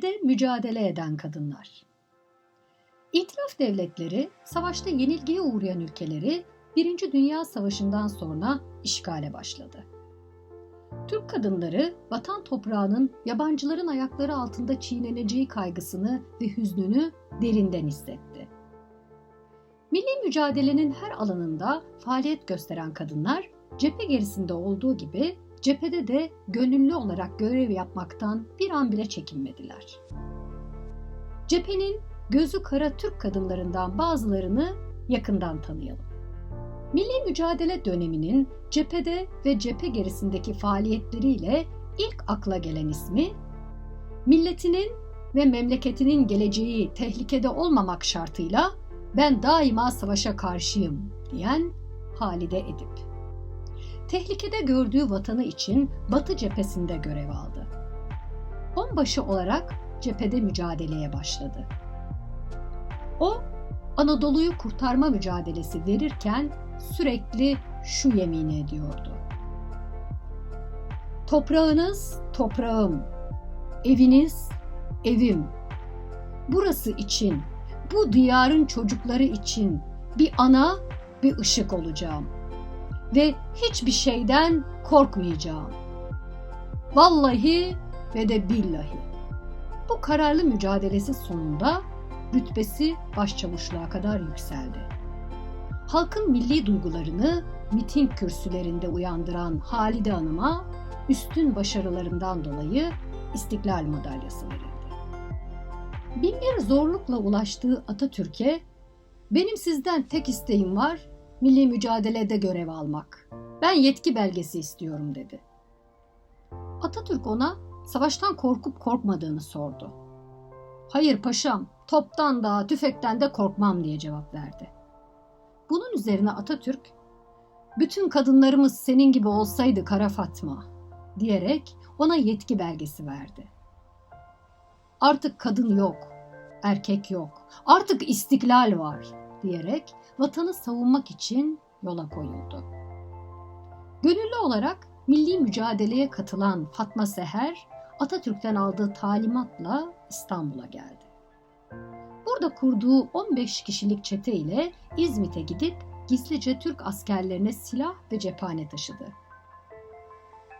Cephede mücadele eden kadınlar. İtilaf devletleri savaşta yenilgiye uğrayan ülkeleri Birinci Dünya Savaşı'ndan sonra işgale başladı. Türk kadınları vatan toprağının yabancıların ayakları altında çiğneneceği kaygısını ve hüznünü derinden hissetti. Milli mücadelenin her alanında faaliyet gösteren kadınlar cephe gerisinde olduğu gibi cephede de gönüllü olarak görev yapmaktan bir an bile çekinmediler. Cephenin gözü kara Türk kadınlarından bazılarını yakından tanıyalım. Milli mücadele döneminin cephede ve cephe gerisindeki faaliyetleriyle ilk akla gelen ismi, milletinin ve memleketinin geleceği tehlikede olmamak şartıyla ben daima savaşa karşıyım diyen Halide Edip. Tehlikede gördüğü vatanı için Batı cephesinde görev aldı. Onbaşı olarak cephede mücadeleye başladı. O, Anadolu'yu kurtarma mücadelesi verirken sürekli şu yemin ediyordu. Toprağınız toprağım, eviniz evim. Burası için, bu diyarın çocukları için bir ana, bir ışık olacağım. Ve hiçbir şeyden korkmayacağım. Vallahi ve de billahi. Bu kararlı mücadelesi sonunda rütbesi başçavuşluğa kadar yükseldi. Halkın milli duygularını miting kürsülerinde uyandıran Halide Hanım'a üstün başarılarından dolayı İstiklal Madalyası verildi. Binbir zorlukla ulaştığı Atatürk'e benim sizden tek isteğim var, milli mücadelede görev almak. Ben yetki belgesi istiyorum dedi. Atatürk ona savaştan korkup korkmadığını sordu. Hayır paşam, toptan da tüfekten de korkmam diye cevap verdi. Bunun üzerine Atatürk, bütün kadınlarımız senin gibi olsaydı Kara Fatma diyerek ona yetki belgesi verdi. Artık kadın yok, erkek yok, artık istiklal var diyerek vatanı savunmak için yola koyuldu. Gönüllü olarak milli mücadeleye katılan Fatma Seher, Atatürk'ten aldığı talimatla İstanbul'a geldi. Burada kurduğu 15 kişilik çete ile İzmit'e gidip gizlice Türk askerlerine silah ve cephane taşıdı.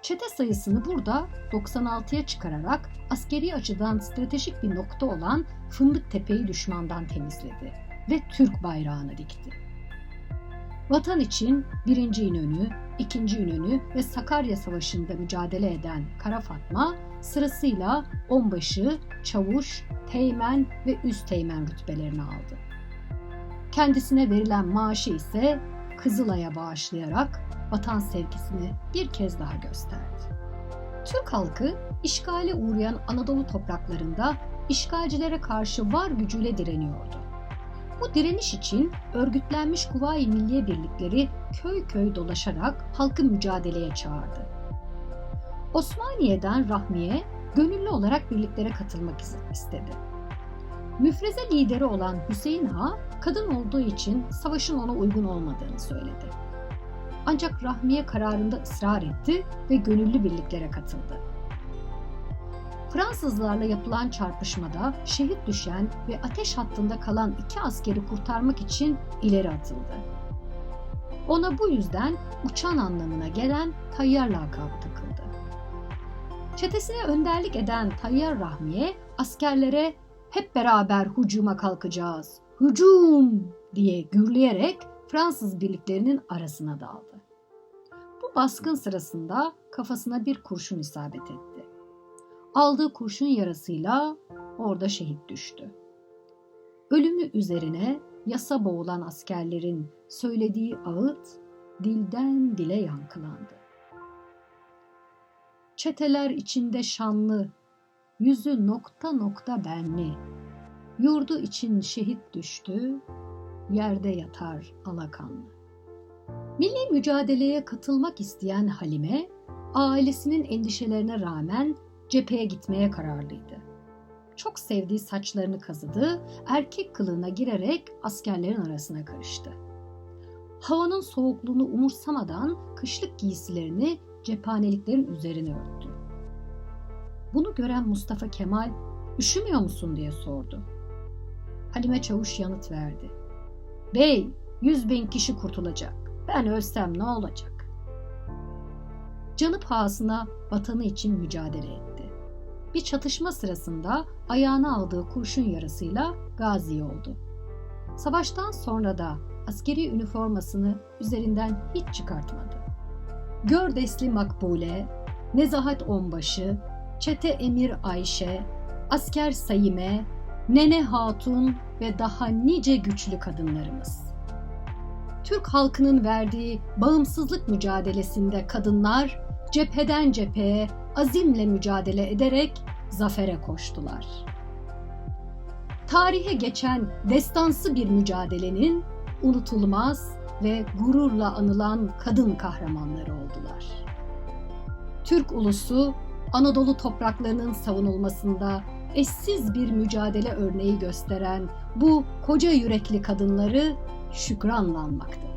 Çete sayısını burada 96'ya çıkararak askeri açıdan stratejik bir nokta olan Fındık Tepe'yi düşmandan temizledi ve Türk bayrağını dikti. Vatan için 1. İnönü, 2. İnönü ve Sakarya Savaşı'nda mücadele eden Kara Fatma sırasıyla onbaşı, çavuş, teğmen ve üst teğmen rütbelerini aldı. Kendisine verilen maaşı ise Kızılay'a bağışlayarak vatan sevgisini bir kez daha gösterdi. Türk halkı işgale uğrayan Anadolu topraklarında işgalcilere karşı var gücüyle direniyordu. Bu direniş için örgütlenmiş Kuvayi Milliye Birlikleri köy köy dolaşarak halkı mücadeleye çağırdı. Osmaniye'den Rahmiye gönüllü olarak birliklere katılmak istedi. Müfreze lideri olan Hüseyin Ha, kadın olduğu için savaşın ona uygun olmadığını söyledi. Ancak Rahmiye kararında ısrar etti ve gönüllü birliklere katıldı. Fransızlarla yapılan çarpışmada şehit düşen ve ateş hattında kalan iki askeri kurtarmak için ileri atıldı. Ona bu yüzden uçan anlamına gelen tayyar lakabı takıldı. Çetesine önderlik eden Tayyar Rahmiye askerlere hep beraber hücuma kalkacağız, hücum diye gürleyerek Fransız birliklerinin arasına daldı. Bu baskın sırasında kafasına bir kurşun isabet etti. Aldığı kurşun yarasıyla orada şehit düştü. Ölümü üzerine yasa boğulan askerlerin söylediği ağıt dilden dile yankılandı. Çeteler içinde şanlı, yüzü nokta nokta benli, yurdu için şehit düştü, yerde yatar alakanlı. Milli mücadeleye katılmak isteyen Halime, ailesinin endişelerine rağmen cepheye gitmeye kararlıydı. Çok sevdiği saçlarını kazıdı, erkek kılığına girerek askerlerin arasına karıştı. Havanın soğukluğunu umursamadan kışlık giysilerini cephaneliklerin üzerine örttü. Bunu gören Mustafa Kemal Üşümüyor musun diye sordu. Halime Çavuş yanıt verdi. Bey, yüz bin kişi kurtulacak. Ben ölsem ne olacak? Canı pahasına vatanı için mücadele etti. Bir çatışma sırasında ayağına aldığı kurşun yarasıyla gazi oldu. Savaştan sonra da askeri üniformasını üzerinden hiç çıkartmadı. Gördesli Makbule, Nezahat Onbaşı, Çete Emir Ayşe, Asker Sayime, Nene Hatun ve daha nice güçlü kadınlarımız. Türk halkının verdiği bağımsızlık mücadelesinde kadınlar cepheden cepheye azimle mücadele ederek zafere koştular. Tarihe geçen destansı bir mücadelenin unutulmaz ve gururla anılan kadın kahramanları oldular. Türk ulusu Anadolu topraklarının savunulmasında eşsiz bir mücadele örneği gösteren bu koca yürekli kadınları şükranla anmaktadır.